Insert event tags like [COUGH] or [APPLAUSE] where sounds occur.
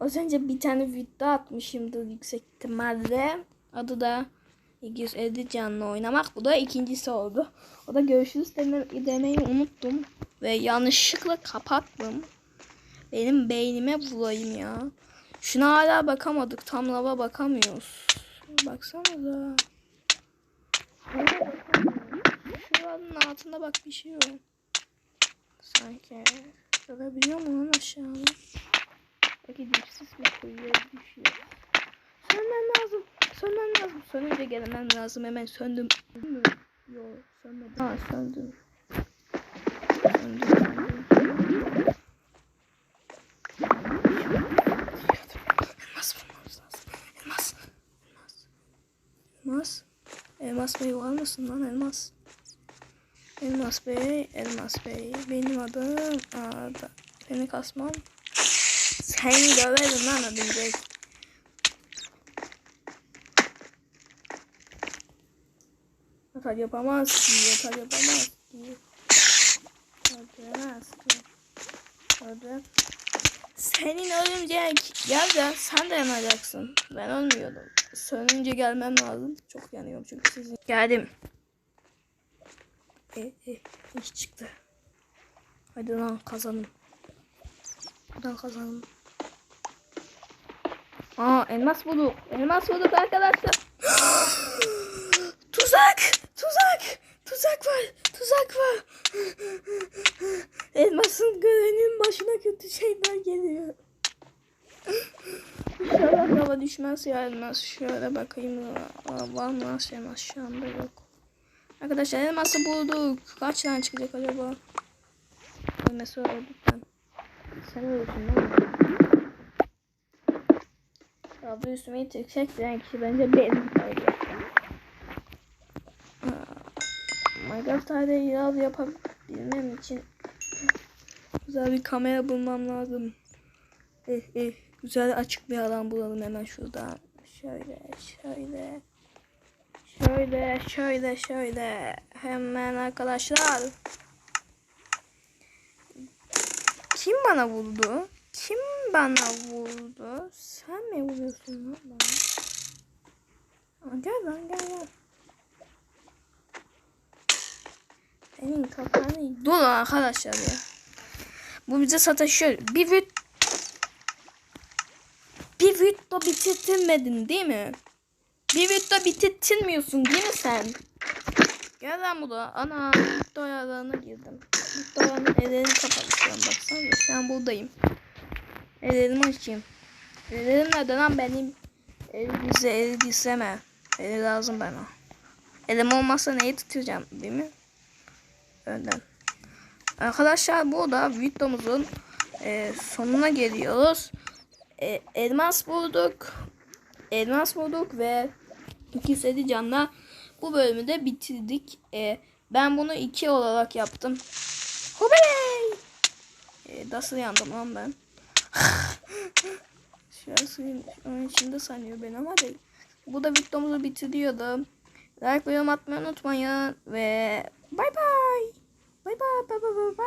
Az önce bir tane video atmışımdır yüksek ihtimalle. Adı da 250 canlı oynamak. Bu da ikincisi oldu. O da görüşürüz deme- demeyi unuttum. Ve yanlışlıkla kapattım. Benim beynime bulayım ya. Şuna hala bakamadık. Tam lava bakamıyoruz. Baksanıza. Şuranın altında bak bir şey yok. Sanki. Görebiliyor mu lan? Belki dipsiz bir kuyuya düşüyor. Sönmem lazım. Sönmem lazım. Sönünce gelmem lazım. Hemen söndüm. Yok sönmedim. Ha söndüm. Söndüm. söndüm. Elmas bulmamız lazım. Elmas. Elmas. Elmas. Elmas Bey var mısın lan Elmas? Elmas Bey, Elmas Bey. Benim adım Arda. Seni kasmam. Seni döverim lan ödeyecek. Yatar yapamaz ki, yatar yapamaz ki. Öldüremez ki. Öldür. Senin örümcek. Gel gel sen de yanacaksın. Ben ölmüyordum. Sönünce gelmem lazım. Çok yanıyorum çünkü sizin. Geldim. E, e, iş çıktı. Hadi lan kazanım. Buradan kazanım. Aa elmas bulduk. Elmas bulduk arkadaşlar. [GASPS] tuzak! Tuzak! Tuzak var! Tuzak var! Elmasın görenin başına kötü şeyler geliyor. İnşallah lava düşmez ya elmas. Şöyle bakayım. Aa, var mı elmas şu anda yok. Arkadaşlar elması bulduk. Kaç tane çıkacak acaba? Ölmesi öldük ben. Sen öldün değil mi? Ya bu üstüme çekecek diyen kişi bence benim. Minecraft tarihi yaz yapabilmem için güzel bir kamera bulmam lazım. Eh eh güzel açık bir alan bulalım hemen şuradan. Şöyle şöyle. Şöyle şöyle şöyle. Hemen arkadaşlar. Kim bana vurdu? Kim bana vurdu? Sen mi vuruyorsun lan bana? Gel lan gel gel. Senin kafanı... Lan arkadaşlar ya. Bu bize sataşıyor. Bir vüt... Bir video bitirtmedin değil mi? Bir video bitirtmiyorsun değil mi sen? Gel lan bu da. Ana video ayarlarına girdim. Ayarlarının ellerini kapalı şu an baksana. Şu an buradayım. Ellerimi açayım. Ellerim nerede benim? El bize el dizleme. El lazım bana. Elim olmazsa neyi tutacağım değil mi? Önden. Arkadaşlar burada videomuzun e, sonuna geliyoruz. E, elmas bulduk. Elmas bulduk ve 207 canla bu bölümü de bitirdik. E, ben bunu 2 olarak yaptım. Hubey! E, nasıl yandım lan ben? [LAUGHS] Şu an suyun onun içinde sanıyor beni ama değil. Bu da videomuzu bitiriyordu. Like ve yorum atmayı unutmayın ve bay bay. Bay bay bay bay bay.